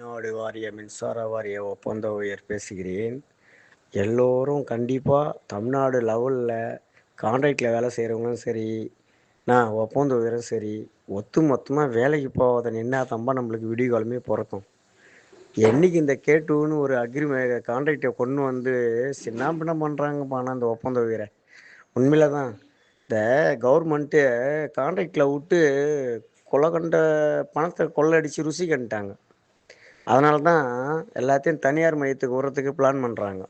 தமிழ்நாடு வாரிய மின்சார வாரிய ஒப்பந்த ஊழியர் பேசுகிறேன். எல்லோரும் கண்டிப்பாக தமிழ்நாடு லெவலில் கான்ட்ராக்டில் வேலை செய்கிறவங்களும் சரி நான் ஒப்பந்த ஊழியரும் சரி ஒத்து மொத்தமாக வேலைக்கு போகாத நின்னா தம்பா நம்மளுக்கு விடிகாலமே பிறக்கும் என்னைக்கு இந்த கேட்டுன்னு ஒரு அக்ரிமெ கான்ட்ராக்டை கொண்டு வந்து சின்ன பண்ணுறாங்கப்பா ஆனால் அந்த ஒப்பந்த ஊழியரை உண்மையில தான் இந்த கவர்மெண்ட்டு கான்ட்ராக்டில் விட்டு கொலை கண்ட பணத்தை கொள்ளடிச்சு ருசி கண்டுட்டாங்க அதனால தான் எல்லாத்தையும் தனியார் மையத்துக்கு விடுறதுக்கு பிளான் பண்ணுறாங்க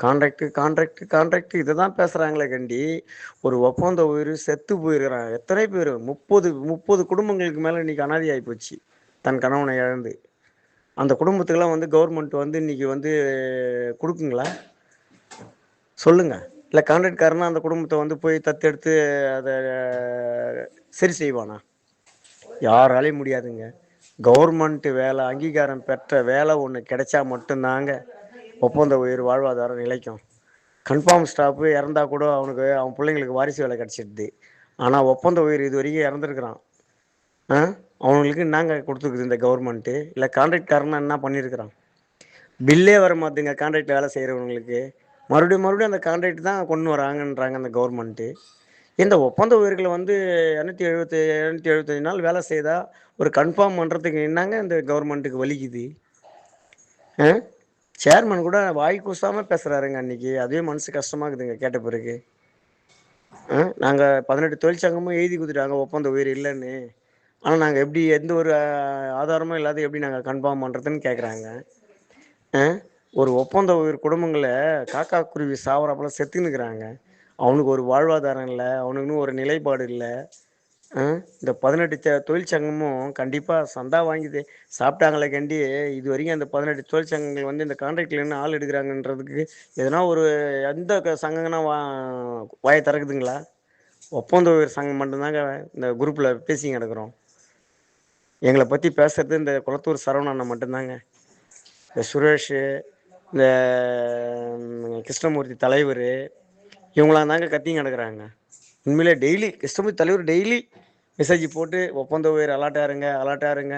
கான்ட்ராக்டு கான்ட்ராக்டு கான்ட்ராக்டு இதை தான் பேசுகிறாங்களே கண்டி. ஒரு ஒப்பந்த உயிர் செத்து போயிருக்கிறாங்க. எத்தனை பேர்? முப்பது முப்பது குடும்பங்களுக்கு மேலே இன்றைக்கி அனாதி ஆகிப்போச்சு போச்சு. தன் கணவனை இழந்து. அந்த குடும்பத்துக்கெல்லாம் வந்து கவர்மெண்ட் வந்து இன்னைக்கு வந்து கொடுக்குங்களா? சொல்லுங்கள் இல்லை கான்ட்ராக்ட்காரனா அந்த குடும்பத்தை வந்து போய் தத்தெடுத்து அதை சரி செய்வானா? யாராலையும் முடியாதுங்க. கவர்மெண்ட் வேலை அங்கீகாரம் பெற்ற வேலை ஒன்று கிடைச்சா மட்டும்தாங்க ஒப்பந்த உயிர் வாழ்வாதாரம் நிலைக்கும். கன்ஃபார்ம் ஸ்டாப்பு இறந்தா கூட அவனுக்கு அவன் பிள்ளைங்களுக்கு வாரிசு வேலை கிடச்சிடுது. ஆனால் ஒப்பந்த உயிர் இது வரைக்கும் இறந்துருக்குறான். ஆ? அவங்களுக்கு என்னங்க கொடுத்துருக்குது இந்த கவர்மெண்ட்டு இல்லை கான்ட்ராக்ட்காரனா என்ன பண்ணியிருக்கிறான்? பில்லே வர மாட்டுங்க கான்ட்ராக்ட் வேலை செய்கிறவங்களுக்கு மறுபடியும் மறுபடியும் அந்த கான்ட்ராக்ட் தான் கொண்டு வராங்கன்றாங்க அந்த கவர்மெண்ட்டு இந்த ஒப்பந்த உயிர்களை வந்து இரநூத்தி எழுபத்தி இரநூத்தி எழுபத்தஞ்சு நாள் வேலை செய்தால் ஒரு கன்ஃபார்ம் பண்ணுறதுக்கு என்னங்க இந்த கவர்மெண்ட்டுக்கு வலிக்குது. ஆ? சேர்மன் கூட வாய் கூசாமல் பேசுகிறாருங்க அன்றைக்கி அதுவே மனசு கஷ்டமாகுதுங்க கேட்ட பிறகு. ஆ? நாங்கள் பதினெட்டு தொழிற்சங்கமும் எழுதி கொடுத்துட்டாங்க ஒப்பந்த உயிர் இல்லைன்னு. ஆனால் நாங்கள் எப்படி எந்த ஒரு ஆதாரமும் இல்லாத எப்படி நாங்கள் கன்ஃபார்ம் பண்ணுறதுன்னு கேட்குறாங்க ஒரு ஒப்பந்த உயிர் குடும்பங்களை காக்கா குருவி சாவரப்பெல்லாம் செத்துன்னுக்குறாங்க. அவனுக்கு ஒரு வாழ்வாதாரம் இல்லை அவனுக்குன்னு ஒரு நிலைப்பாடு இல்லை. இந்த பதினெட்டு தொழிற்சங்கமும் கண்டிப்பாக சந்தா வாங்கி சாப்பிட்டாங்களே கண்டி இது வரைக்கும் அந்த பதினெட்டு தொழிற்சங்கங்கள் வந்து இந்த கான்ட்ராக்டில் என்ன ஆள் எடுக்கிறாங்கன்றதுக்கு எதனா ஒரு எந்த சங்கங்கன்னா வா வாயை திறக்குதுங்களா? ஒப்பந்த உயிர் சங்கம் மட்டும்தாங்க இந்த குரூப்பில் பேசி கிடக்குறோம். எங்களை பற்றி பேசுறது இந்த குளத்தூர் சரவணனை மட்டும்தாங்க. இந்த சுரேஷ் இந்த கிருஷ்ணமூர்த்தி தலைவர் இவங்களாம் தாங்க கத்தியும் கிடக்குறாங்க. உண்மையிலே டெய்லி கிருஷ்ணமூர்த்தி தலைவர் டெய்லி மெசேஜ் போட்டு ஒப்பந்த உயர் அலாட்டாக இருங்க அலாட்டாக இருங்க.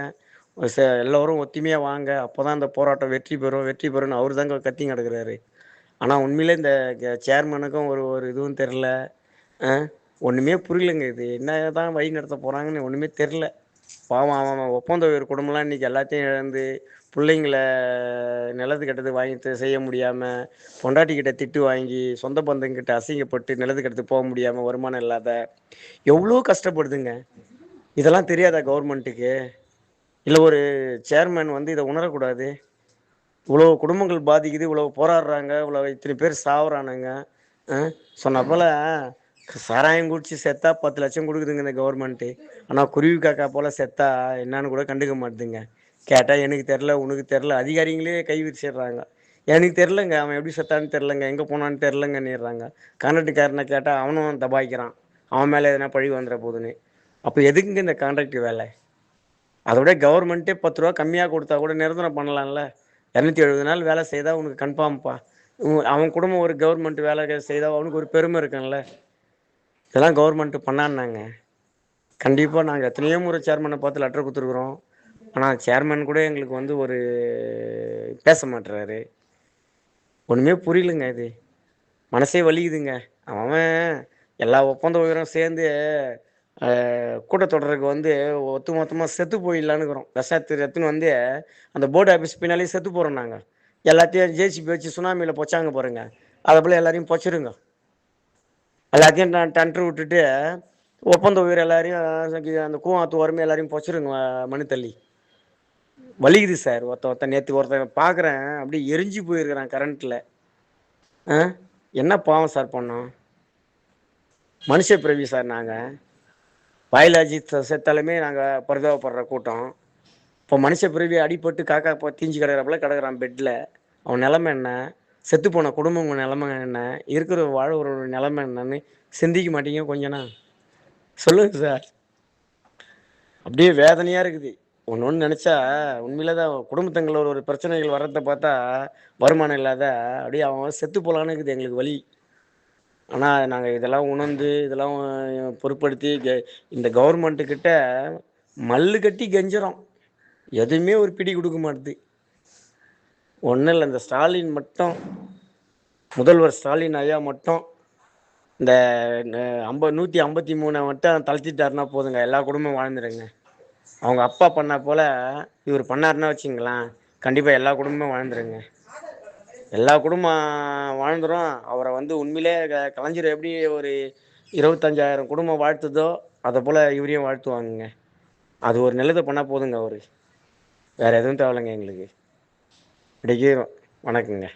எல்லோரும் ஒத்துமையாக வாங்க. அப்போ தான் இந்த போராட்டம் வெற்றி பெறும் வெற்றி பெறும்னு அவர் தாங்க கத்தியும் கிடக்குறாரு. ஆனால் உண்மையிலே இந்த சேர்மனுக்கும் ஒரு ஒரு இதுவும் தெரில ஒன்றுமே புரியலங்க இது. என்ன தான் வழி நடத்த போகிறாங்கன்னு ஒன்றுமே தெரில பாவம் அவன் ஒப்பந்த உயர் குடும்பம்லாம் இன்றைக்கி எல்லாத்தையும் இழந்து பிள்ளைங்கள நிலத்து கட்டது வாங்கி செய்ய முடியாமல் பொண்டாட்டிக்கிட்ட திட்டு வாங்கி சொந்த பந்தங்கிட்ட அசிங்கப்பட்டு நிலத்து கட்டத்து போக முடியாமல் வருமானம் இல்லாத எவ்வளோ கஷ்டப்படுதுங்க? இதெல்லாம் தெரியாதா கவர்மெண்ட்டுக்கு? இல்லை ஒரு சேர்மேன் வந்து இதை உணரக்கூடாது? இவ்வளோ குடும்பங்கள் பாதிக்குது இவ்வளோ போராடுறாங்க இவ்வளோ இத்தனை பேர் சாவுறானுங்க சொன்ன சாராயம் குடிச்சு செத்தா பத்து லட்சம் கொடுக்குதுங்க இந்த கவர்மெண்ட்டு. ஆனால் குருவி காக்கா போல் செத்தா என்னன்னு கூட கண்டுக்க மாட்டுதுங்க. கேட்டால் எனக்கு தெரில உனக்கு தெரில. அதிகாரிங்களே கை விரிச்சிடுறாங்க. எனக்கு தெரிலங்க அவன் எப்படி செத்தான்னு தெரிலங்க எங்கே போனான்னு தெரிலங்கன்னிடுறாங்க கான்ட்ராக்டுக்காரனை கேட்டால் அவனும் தபாய்க்கிறான். அவன் மேலே எதனா பழி வந்துட போகுதுன்னு அப்போ எதுக்குங்க இந்த கான்ட்ராக்ட் வேலை? அதோட கவர்மெண்ட்டே பத்து ரூபா கம்மியாக கொடுத்தா கூட நிரந்தரம் பண்ணலாம்ல. இரநூத்தி எழுபது நாள் வேலை செய்தால் உனக்கு கன்ஃபார்ம்ப்பா அவன் குடும்பம் ஒரு கவர்மெண்ட் வேலை செய்தால் அவனுக்கு ஒரு பெருமை இருக்கும்ல. இதெல்லாம் கவர்மெண்ட்டு பண்ணான்னாங்க. கண்டிப்பாக நாங்கள் எத்தனையோ முறை சேர்மனை பார்த்து லெட்டர் கொடுத்துருக்குறோம். ஆனால் சேர்மேன் கூட எங்களுக்கு வந்து ஒரு பேச மாட்டுறாரு ஒன்றுமே புரியலங்க இது. மனசே வலிக்குதுங்க. அவன் எல்லா ஒப்பந்த உயரம் சேர்ந்து கூட்டத்தொடருக்கு வந்து ஒத்து மொத்தமாக செத்து போயிடலான்னுக்குறோம் விஷத்து ரத்துன்னு வந்து அந்த போர்டு ஆஃபீஸ் பின்னாலே செத்து போகிறோம் நாங்கள் எல்லாத்தையும் ஜேசிபி வச்சு சுனாமியில் பொச்சாங்க பாருங்க. அதை போல் எல்லாரையும் பொச்சிருங்க. எல்லாத்தையும் டன்ட்ரு விட்டுட்டு ஒப்பந்த உயிர் எல்லாரையும் அந்த கூவாத்து உரமே எல்லாரையும் பொச்சிருங்க மனு தள்ளி. வலிக்குது சார். ஒருத்த ஒருத்த நேற்று ஒருத்தன் பார்க்குறேன் அப்படியே எரிஞ்சு போயிருக்கிறான் கரண்ட்டில் ஆ? என்ன பாவம் சார் பண்ணோம்? மனுஷ பிறவி சார் நாங்கள் பயாலஜி செத்தாலுமே நாங்கள் பரிதாபப்படுற கூட்டம். இப்போ மனுஷ பிறவி அடிபட்டு காக்கா இப்போ தீஞ்சு கிடக்கிறப்பல கிடக்குறான் பெட்டில் அவன் நிலமை என்ன? செத்து போன குடும்பம் நிலமை என்ன? இருக்கிற வாழ நிலமை என்னன்னு சிந்திக்க மாட்டீங்க கொஞ்சம்னா சொல்லுங்க சார். அப்படியே வேதனையாக இருக்குது. ஒன்று ஒன்று நினச்சா உண்மையில தான் குடும்பத்தங்களோட ஒரு பிரச்சனைகள் வர்றதை பார்த்தா வருமானம் இல்லாத அப்படியே அவன் செத்து போகலான்னு இருக்குது எங்களுக்கு வழி. ஆனால் நாங்கள் இதெல்லாம் உணர்ந்து இதெல்லாம் பொருட்படுத்தி இந்த கவர்மெண்ட்டுக்கிட்ட மல்லு கட்டி கெஞ்சுறோம். எதுவுமே ஒரு பிடி கொடுக்க மாட்டுது. ஒன்றும் இல்லை இந்த ஸ்டாலின் மட்டும் முதல்வர் ஸ்டாலின் ஐயா மட்டும் இந்த ஐம்ப நூற்றி ஐம்பத்தி மூணை மட்டும் தளர்த்திட்டாருன்னா போதுங்க. எல்லா குடும்பமும் வாழ்ந்துடுங்க அவங்க அப்பா பண்ண போல் இவர் பண்ணாருன்னா வச்சுங்களேன். கண்டிப்பாக எல்லா குடும்பமும் வாழ்ந்துருங்க. எல்லா குடும்பம் வாழ்ந்துரும். அவரை வந்து உண்மையிலே க- கலைஞர் எப்படி ஒரு இருபத்தஞ்சாயிரம் குடும்பம் வாழ்த்துதோ அதை போல் இவரையும் வாழ்த்துவாங்கங்க. அது ஒரு நல்லது பண்ணால் போதுங்க அவர். வேறு எதுவும் தேவையில்லைங்க எங்களுக்கு. பிடிக்கும் வணக்கங்க.